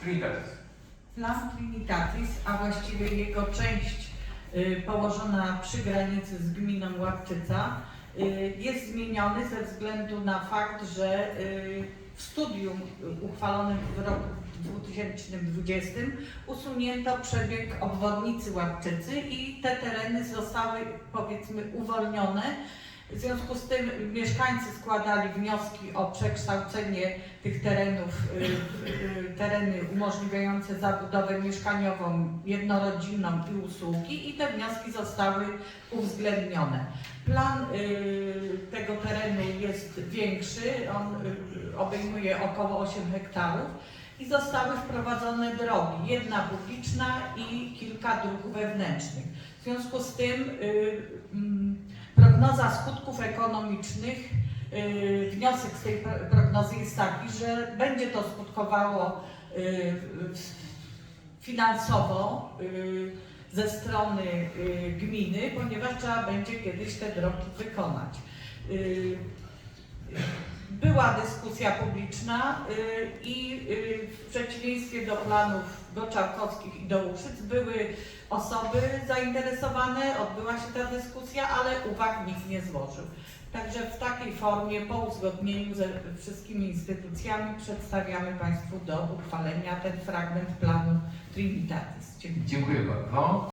Trinitatis. Plan Trinitatis, a właściwie jego część y, położona przy granicy z gminą Łapczyca, y, jest zmieniony ze względu na fakt, że y, w studium uchwalonym w roku 2020 usunięto przebieg obwodnicy Łapczycy i te tereny zostały powiedzmy uwolnione. W związku z tym mieszkańcy składali wnioski o przekształcenie tych terenów y, w y, tereny umożliwiające zabudowę mieszkaniową, jednorodzinną i usługi i te wnioski zostały uwzględnione. Plan y, tego terenu jest większy, on y, obejmuje około 8 hektarów i zostały wprowadzone drogi, jedna publiczna i kilka dróg wewnętrznych. W związku z tym y, mm, prognoza skutków ekonomicznych Yy, Wniosek z tej pro- prognozy jest taki, że będzie to skutkowało w- finansowo yy, ze strony gminy, ponieważ trzeba będzie kiedyś te drogi wykonać. Była dyskusja publiczna yy, i yy, w przeciwieństwie do planów Goczałkowskich i do Łużyc były osoby zainteresowane, odbyła się ta dyskusja, ale uwag nikt nie złożył. Także w takiej formie, po uzgodnieniu ze wszystkimi instytucjami, przedstawiamy Państwu do uchwalenia ten fragment planu Trinitatis. Dziękuję bardzo.